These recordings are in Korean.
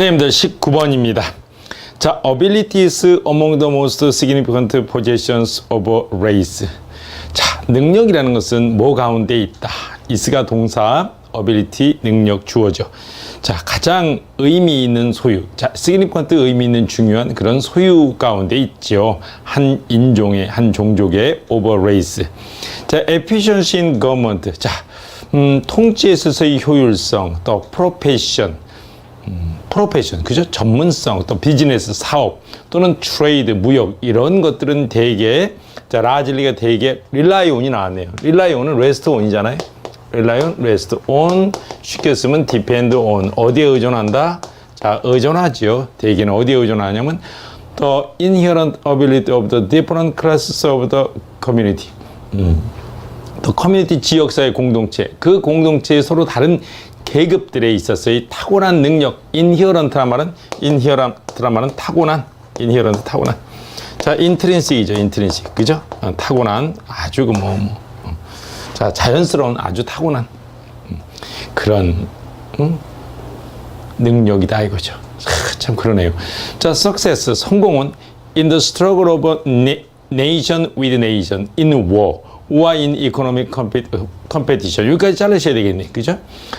네, 여러분들 19번입니다. 자, abilities among the most significant possessions of race. 자, 능력이라는 것은 뭐 가운데 있다. is가 동사, ability, 능력, 주어죠. 자, 가장 의미 있는 소유. 자, significant 의미 있는 중요한 그런 소유 가운데 있죠. 한 인종의, 한 종족의 a race. 자, efficiency in government. 자, 음, 통치에 있어서의 효율성, 또 profession. 프로페션, 그죠? 전문성, 또 비즈니스, 사업, 또는 트레이드, 무역, 이런 것들은 대개, 자, 라질리가 대개 릴라이 온이 나왔네요. 릴라이 온은 레스트 온이잖아요. 릴라이 온, 레스트 온, 쉽게 쓰면 디펜드 온, 어디에 의존한다? 자, 의존하지요. 대개는 어디에 의존하냐면, the inherent ability of the different classes of the community. 또 커뮤니티 지역사회 공동체 그 공동체에 서로 다른 계급들에 있어서의 타고난 능력 인히어런트란 말은 인히어런트란 말은 타고난 인히어런트 타고난. 자 인트린식이죠 인트린식 그죠? 어, 타고난 아주 그 뭐 뭐, 어. 자 자연스러운 아주 타고난 음, 그런 음, 능력이다 이거죠. 아, 참 그러네요. 자 success 성공은 in the struggle of a na- nation with nation in war war in economic 여기까지 자르셔야 되겠네 그죠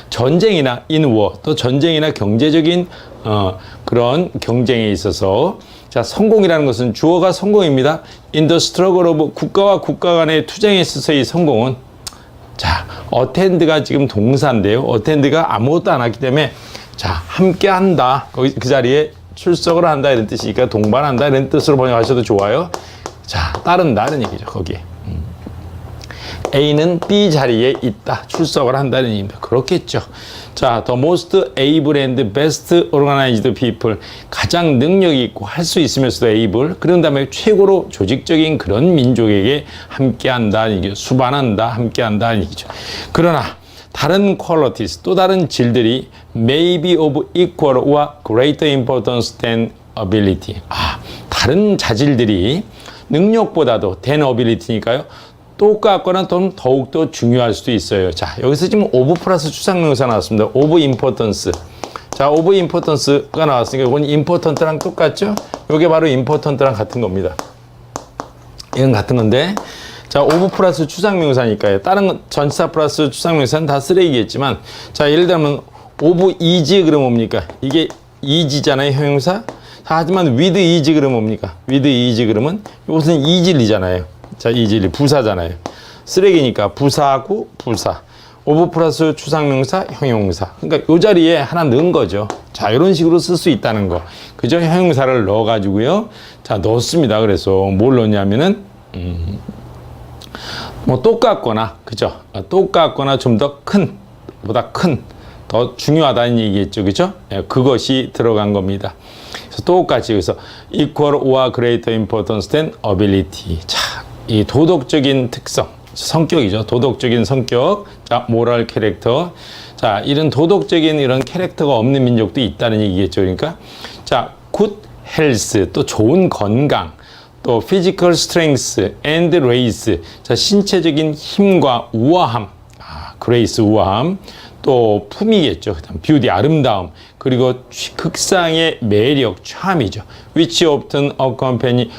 전쟁이나 war 또 전쟁이나 경제적인 어, 그런 경쟁에 있어서 자 성공이라는 것은 주어가 성공입니다 struggle of 국가와 국가 간의 투쟁에 있어서의 성공은 자, 어텐드가 지금 동사인데요. 어텐드가 아무것도 안 했기 때문에 자, 함께 한다. 거기 그 자리에 출석을 한다 이런 뜻이니까 동반한다 이런 뜻으로 번역하셔도 좋아요. 자, 따른다 이런 얘기죠. 거기에. 음. A는 B 자리에 있다. 출석을 한다는 얘기입니다. 그렇겠죠. 자, the most able and best organized people. 가장 능력이 있고 할 수 있으면서도 able. 그런 다음에 최고로 조직적인 그런 민족에게 함께 한다는 얘기죠. 수반한다, 함께 한다는 얘기죠. 그러나 다른 qualities, 또 다른 질들이 may be of equal or greater importance than ability. 아, 다른 자질들이 능력보다도 than ability니까요. 똑같거나 좀 더욱더 중요할 수도 있어요. 자, 여기서 지금 오브 플러스 추상명사 나왔습니다. 오브 임포턴스. 자, 오브 임포턴스가 나왔으니까 이건 임포턴트랑 똑같죠? 이게 바로 임포턴트랑 같은 겁니다. 이건 같은 건데 자 오브 플러스 추상명사니까요. 다른 건 전치사 플러스 추상명사는 다 쓰레기겠지만 자 예를 들면 오브 이지 그럼 뭡니까? 이게 이지잖아요 형용사. 자, 하지만 with 이지 그럼 뭡니까? with 이지 그러면 이것은 이질이잖아요. 자 이질이 부사잖아요. 쓰레기니까 부사하고 부사. 오브 플러스 추상명사 형용사. 그러니까 이 자리에 하나 넣은 거죠. 자 이런 식으로 쓸 수 있다는 거. 그죠? 형용사를 넣어가지고요. 자 넣습니다. 그래서 뭘 넣냐면은 뭐 똑같거나 그죠? 어, 똑같거나 좀 더 큰 보다 큰 더 중요하다는 얘기겠죠, 그죠? 예, 그것이 들어간 겁니다. 그래서 똑같이 그래서 equal or greater importance than ability. 자, 이 도덕적인 특성, 성격이죠. 도덕적인 성격, 자, 모럴 캐릭터. 자, 이런 도덕적인 이런 캐릭터가 없는 민족도 있다는 얘기겠죠. 그러니까 자, good health, 또 좋은 건강. 또 physical strength and race 자 신체적인 힘과 우아함 아 그레이스 우아함 또 품이겠죠 그다음 beauty 아름다움 그리고 취- 극상의 매력 charm이죠 which often accompany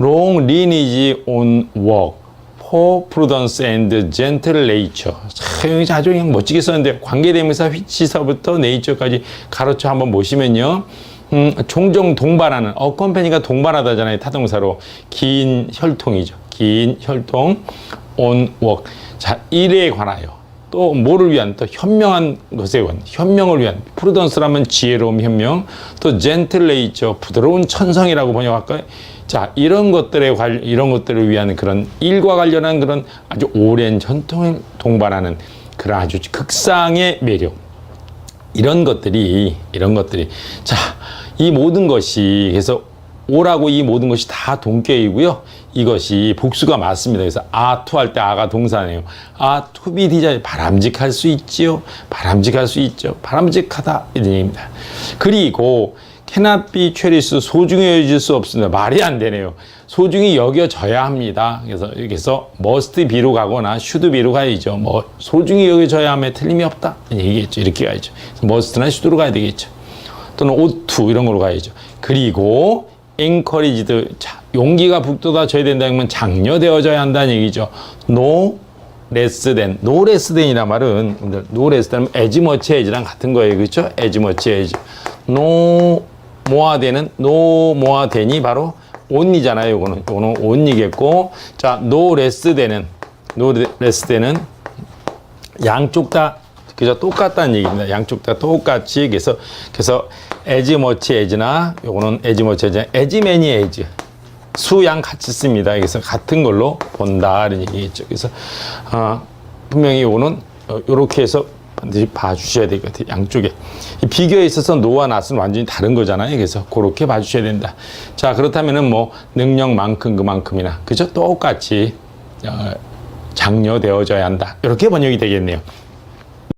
long lineage on work for prudence and gentle nature. 참 아주 그냥 멋지게 썼는데 관계대명사 which서부터 nature까지 가로쳐 한번 보시면요. 음, 종종 동반하는 어컴퍼니가 동반하다잖아요 타동사로. 긴 혈통이죠. 긴 혈통 on work 자 일에 관하여 또 뭐를 위한 또 현명한 것에 관한 현명을 위한 프루던스라면 지혜로움 현명 또 젠틀 레이저 부드러운 천성이라고 번역할까요? 자 이런 것들에 관 이런 것들을 위한 그런 일과 관련한 그런 아주 오랜 전통을 동반하는 그런 아주 극상의 매력. 이런 것들이 이런 것들이 자 이 모든 것이 그래서 오라고 이 모든 것이 다 동격이고요. 이것이 복수가 맞습니다. 그래서 아투 할 때 아가 동사네요. 아 투비 디자인 바람직할 수 있지요. 바람직할 수 있죠. 바람직하다 이런 얘기입니다. 그리고 cannot 여겨질 수 없습니다. 말이 안 되네요. 소중히 여겨져야 합니다. 그래서 여기서 must be로 가거나 should be로 가야죠. 뭐 소중히 여겨져야 함에 틀림이 없다. 얘기겠죠. 이렇게 가야죠. must나 should로 가야 되겠죠. 또는 to 이런 걸로 가야죠. 그리고 encouraged 자, 용기가 북돋아져야 된다면 장려되어져야 한다는 얘기죠. no less than no less than이란 말은 no less than as much as랑 같은 거예요. 그렇죠? as much as no more than은 no more than이 바로 only잖아요. 요거는 요거는 only겠고 자 no less than은 no less than은 양쪽 다 그저 똑같다는 얘기입니다. 양쪽 다 똑같이 그래서 그래서 much as나 요거는 as as many as 수양 같이 씁니다. 그래서 같은 걸로 본다 이런 얘기겠죠. 그래서 아, 분명히 요거는 이렇게 해서 반드시 봐주셔야 될 것 같아요. 양쪽에 이 비교에 있어서 노와 낫은 완전히 다른 거잖아요. 그래서 그렇게 봐주셔야 된다. 자 그렇다면은 뭐 능력만큼 그만큼이나 그죠? 똑같이 어, 장려되어져야 한다. 이렇게 번역이 되겠네요.